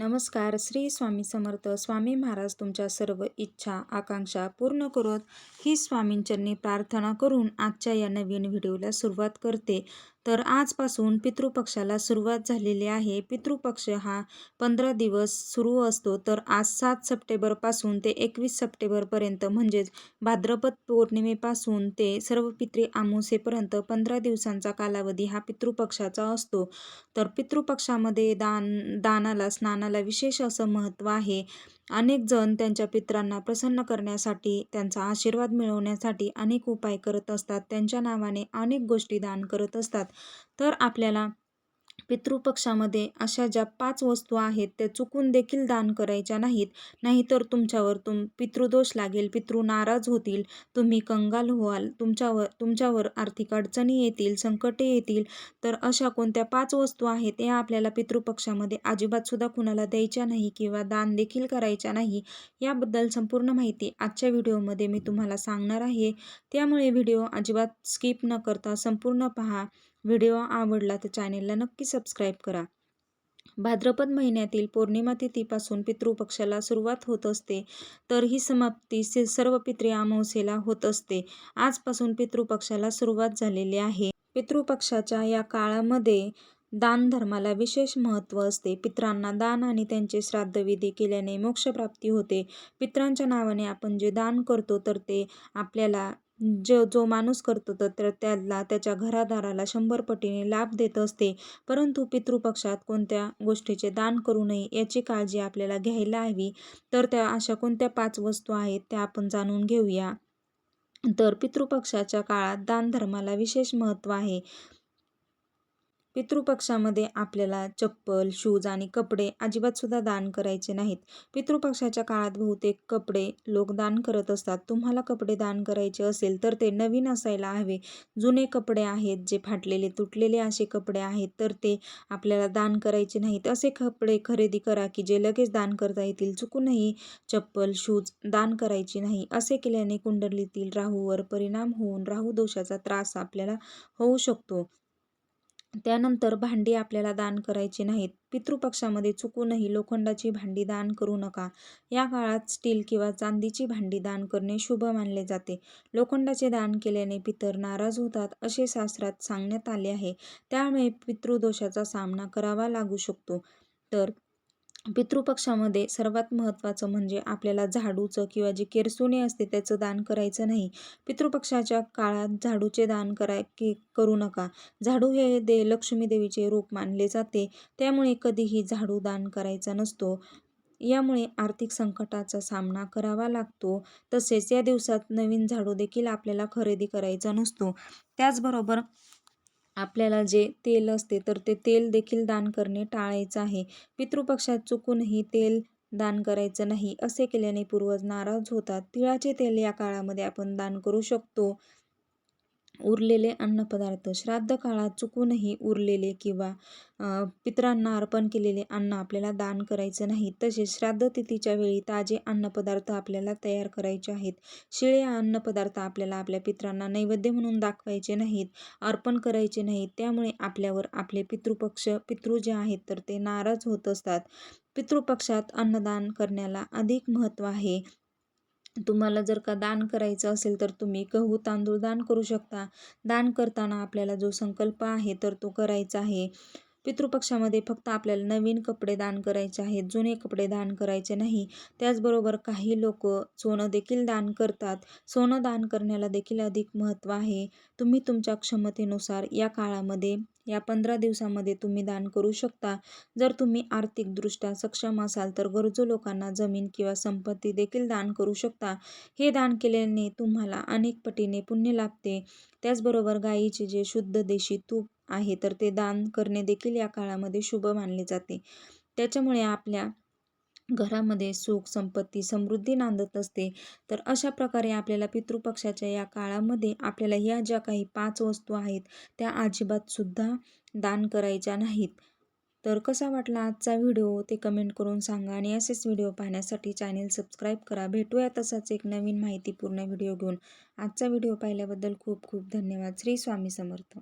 नमस्कार श्री स्वामी समर्थ. स्वामी महाराज तुमच्या सर्व इच्छा आकांक्षा पूर्ण करत. ही स्वामींचरणी प्रार्थना करून आजच्या या नवीन व्हिडिओला सुरुवात करते. तर आजपासून पितृपक्षाला सुरुवात झालेली आहे. पितृपक्ष हा पंधरा दिवस सुरू असतो. तर आज सात सप्टेंबरपासून ते एकवीस सप्टेंबरपर्यंत म्हणजेच भाद्रपद पौर्णिमेपासून ते सर्व पितृ आमोसेपर्यंत पंधरा दिवसांचा कालावधी हा पितृपक्षाचा असतो. तर पितृपक्षामध्ये दान दानाला स्नानाला विशेष असं महत्त्व आहे. अनेक जण त्यांच्या पित्रांना प्रसन्न करण्यासाठी त्यांचा आशीर्वाद मिळवण्यासाठी अनेक उपाय करत असतात. त्यांच्या नावाने अनेक गोष्टी दान करत असतात. तर आपल्याला पितृपक्षामध्ये अशा ज्या पाच वस्तू आहेत त्या चुकून देखील दान करायच्या नाहीत. नाहीतर तुमच्यावर तुम पितृदोष लागेल पितृ नाराज होतील तुम्ही कंगाल व्हाल तुमच्यावर तुमच्यावर आर्थिक अडचणी येतील संकटे येतील. तर अशा कोणत्या पाच वस्तू आहेत या आपल्याला पितृपक्षामध्ये अजिबातसुद्धा कुणाला द्यायच्या नाही किंवा दान देखील करायच्या नाही याबद्दल संपूर्ण माहिती आजच्या व्हिडिओमध्ये मी तुम्हाला सांगणार आहे. त्यामुळे व्हिडिओ अजिबात स्किप न करता संपूर्ण पहा. व्हिडिओ आवडला तर चॅनेलला नक्की सबस्क्राईब करा. भाद्रपद महिन्यातील पौर्णिमा तिथीपासून पितृपक्षाला सुरुवात होत असते तर ही समाप्ती सर्व पितृ अमावस्येला होत असते. आजपासून पितृपक्षाला सुरुवात झालेली आहे. पितृपक्षाच्या या काळामध्ये दान धर्माला विशेष महत्त्व असते. पित्रांना दान आणि त्यांचे श्राद्धविधी केल्याने मोक्षप्राप्ती होते. पित्रांच्या नावाने आपण जे दान करतो तर ते आपल्याला जो जो माणूस करतो तर त्याला त्याच्या घरादाराला शंभर पटीने लाभ देत असते. परंतु पितृपक्षात कोणत्या गोष्टीचे दान करू नये याची काळजी आपल्याला घ्यायला हवी. तर त्या अशा कोणत्या पाच वस्तू आहेत त्या आपण जाणून घेऊया. तर पितृपक्षाच्या काळात दानधर्माला विशेष महत्त्व आहे. पितृपक्षामध्ये आपल्याला चप्पल शूज आणि कपडे अजिबातसुद्धा दान करायचे नाहीत. पितृपक्षाच्या काळात बहुतेक कपडे लोक दान करत असतात. तुम्हाला कपडे दान करायचे असेल तर ते नवीन असायला हवे. जुने कपडे आहेत जे फाटलेले तुटलेले असे कपडे आहेत तर ते आपल्याला दान करायचे नाहीत. असे कपडे खरेदी करा की जे लगेच दान करता येतील. चुकूनही चप्पल शूज दान करायची नाही. असे केल्याने कुंडलीतील राहूवर परिणाम होऊन राहू दोषाचा त्रास आपल्याला होऊ शकतो. त्यानंतर भांडी आपल्याला दान करायची नाहीत. पितृपक्षामध्ये चुकूनही लोखंडाची भांडी दान करू नका. या काळात स्टील किंवा चांदीची भांडी दान करणे शुभ मानले जाते. लोखंडाचे दान केल्याने पितर नाराज होतात असे शास्त्रात सांगण्यात आले आहे. त्यामुळे पितृदोषाचा सामना करावा लागू शकतो. तर पितृपक्षामध्ये सर्वात महत्त्वाचं म्हणजे आपल्याला झाडूचं किंवा जे केरसुने असते त्याचं दान करायचं नाही. पितृपक्षाच्या काळात झाडूचे दान करा की करू नका. झाडू हे दे लक्ष्मी देवीचे रूप मानले जाते. त्यामुळे कधीही झाडू दान करायचा नसतो. यामुळे आर्थिक संकटाचा सामना करावा लागतो. तसेच या दिवसात नवीन झाडू देखील आपल्याला खरेदी करायचा नसतो. त्याचबरोबर आपल्याला जे तेल असते तर ते तेल देखील दान करणे टाळायचं आहे. पितृपक्षात चुकूनही तेल दान करायचं नाही असे केल्याने पूर्वज नाराज होतात. तिळाचे तेल या काळामध्ये आपण दान करू शकतो. उरलेले अन्नपदार्थ. श्राद्ध काळात चुकूनही उरलेले किंवा पितरांना अर्पण केलेले अन्न आपल्याला दान करायचं नाही. तसेच श्राद्ध तिथीच्या वेळी ताजे अन्नपदार्थ आपल्याला तयार करायचे आहेत. शिळे अन्नपदार्थ आपल्याला आपल्या पितरांना नैवेद्य म्हणून दाखवायचे नाहीत अर्पण करायचे नाहीत. त्यामुळे आपल्यावर आपले पितृपक्ष पितृ जे आहेत तर ते नाराज होत असतात. पितृपक्षात अन्नदान करण्याला अधिक महत्त्व आहे. तुम्हाला जर का दान करायचं असेल तर तुम्ही गहू तांदूळ दान करू शकता. दान करताना आपल्याला जो संकल्प आहे तर तो करायचा आहे. पितृपक्षामध्ये फक्त आपल्याला नवीन कपडे दान करायचे आहेत जुने कपडे दान करायचे नाही. त्याचबरोबर काही लोक सोनं देखील दान करतात. सोनं दान करण्याला देखील अधिक महत्त्व आहे. तुम्ही तुमच्या क्षमतेनुसार या काळामध्ये या पंधरा दिवसामध्ये तुम्ही दान करू शकता. जर तुम्ही आर्थिकदृष्ट्या सक्षम असाल तर गरजू लोकांना जमीन किंवा संपत्ती देखील दान करू शकता. हे दान केल्याने तुम्हाला अनेक पटीने पुण्य लाभते. त्याचबरोबर गायीचे जे शुद्ध देशी तूप आहे तर ते दान करणे देखील या काळामध्ये शुभ मानले जाते. त्याच्यामुळे आपल्या घरामध्ये सुख संपत्ती समृद्धी नांदत असते. तर अशा प्रकारे आपल्याला पितृपक्षाच्या या काळामध्ये आपल्याला या ज्या काही पाच वस्तू आहेत त्या अजिबातसुद्धा दान करायच्या नाहीत. तर कसा वाटला आजचा व्हिडिओ ते कमेंट करून सांगा आणि असेच व्हिडिओ पाहण्यासाठी चॅनेल सबस्क्राईब करा. भेटूया तसाच एक नवीन माहितीपूर्ण व्हिडिओ घेऊन. आजचा व्हिडिओ पाहिल्याबद्दल खूप खूप धन्यवाद. श्री स्वामी समर्थ.